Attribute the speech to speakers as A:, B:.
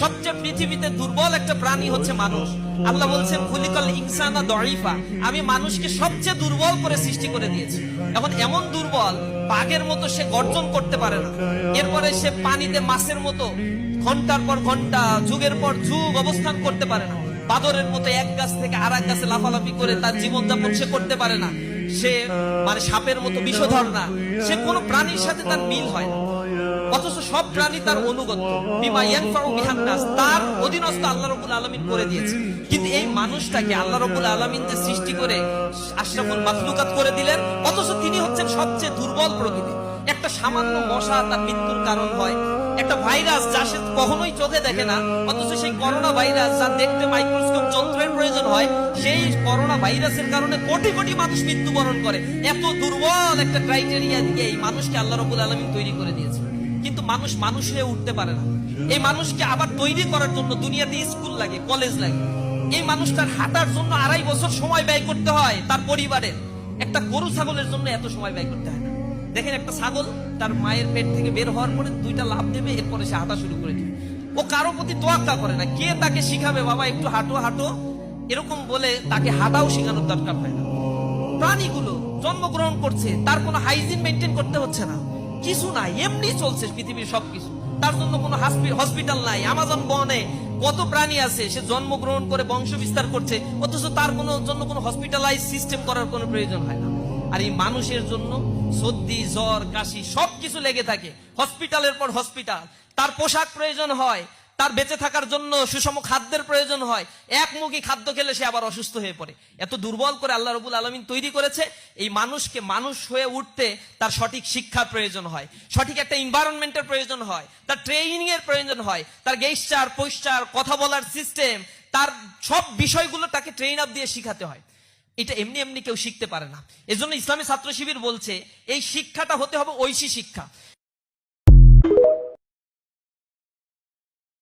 A: সবচেয়ে পৃথিবীতে দুর্বল একটা প্রাণী হচ্ছে মানুষ। আল্লাহ বলছেন, খুলিকল ইনসানা দরিফা আমি মানুষকে সবচেয়ে দুর্বল করে সৃষ্টি করে দিয়েছি। এখন এমন দুর্বল, বাঘের মতো সে গর্জন করতে পারে না। এরপরে সে পানিতে মাছের মতো ঘণ্টার পর ঘণ্টা, যুগের পর যুগ অবস্থান করতে পারে না। বাদরের মতো এক গাছ থেকে আর এক গাছে লাফালাফি করে তার জীবনযাপন সে করতে পারে না। সে মানে সাপের মতো বিষধর না। সে কোনো প্রাণীর সাথে তার মিল হয় না। অথচ সব প্রাণী তার অনুগত। বিমা ইয়ানফাউ বিহান নাস, তার অধীনস্থ আল্লাহ করে দিয়েছে। কিন্তু এই মানুষটাকে আল্লাহ যে সৃষ্টি করে করে দিলেন, অথচ তিনি হচ্ছেন সবচেয়ে দুর্বল প্রকৃতি। একটা সামান্য মশা তার মৃত্যুর কারণ হয়। একটা ভাইরাস যা সে কখনোই চোখে দেখে না, অথচ সেই করোনা ভাইরাস যা দেখতে মাইক্রোস্কোপ যন্ত্রের প্রয়োজন হয়, সেই করোনা ভাইরাসের কারণে কোটি কোটি মানুষ মৃত্যুবরণ করে। এত দুর্বল একটা ক্রাইটেরিয়া দিয়ে এই মানুষকে আল্লাহ রবুল আলমিন তৈরি করে দিয়েছে। কিন্তু মানুষ মানুষ হয়ে উঠতে পারে না। এই মানুষকে আবার তৈরি করার জন্য দুনিয়াতে স্কুল লাগে, কলেজ লাগে। এই মানুষটার হাঁটার জন্য আড়াই বছর সময় ব্যয় করতে হয় তার পরিবারের। একটা গরু ছাগলের জন্য এত সময় ব্যয় করতে হয় না। দেখেন একটা ছাগল তার মায়ের পেট থেকে বের হওয়ার পরে দুইটা লাভ দেবে, এরপরে সে হাঁটা শুরু করে দিবে। ও কারও প্রতি তোয়াক্কা করে না। কে তাকে শিখাবে, বাবা, একটু হাঁটো হাঁটো। এরকম বলে তাকে হাঁটাও শেখানোর দরকার হয় না। প্রাণীগুলো জন্মগ্রহণ করছে, তার কোনো হাইজিন মেনটেন করতে হচ্ছে না। কিছু নাই, এমনি চলছে পৃথিবীর সবকিছু। তার জন্য কোনো হসপিটাল নাই আমাজন বনে কত প্রাণী আছে, সে জন্মগ্রহণ করে বংশ বিস্তার করছে, অথচ তার কোনো জন্য কোনো হসপিটালাইজ সিস্টেম করার কোনো প্রয়োজন হয় না। আর এই মানুষের জন্য সর্দি, জ্বর, কাশি সবকিছু লেগে থাকে। হসপিটালের পর হসপিটাল তার পোশাক প্রয়োজন হয় তার বেঁচে থাকার জন্য সুষম খাদ্যের প্রয়োজন হয়। একমুখী খাদ্য খেলে সে আবার অসুস্থ হয়ে পড়ে। এত দুর্বল করে আল্লাহ রবুল আলমিন তৈরি করেছে, এই মানুষকে মানুষ হয়ে উঠতে তার সঠিক শিক্ষার প্রয়োজন হয়। সঠিক একটা এনভায়রনমেন্টের প্রয়োজন হয়, তার ট্রেনিং এর প্রয়োজন হয়, তার গেস্টার পোস্টার কথা বলার সিস্টেম তার সব বিষয়গুলো তাকে ট্রেন আপ দিয়ে শিখাতে হয়। এটা এমনি এমনি কেউ শিখতে পারে না। এজন্য ইসলামী ছাত্র শিবির বলছে, এই শিক্ষাটা হতে হবে ঐশী শিক্ষা।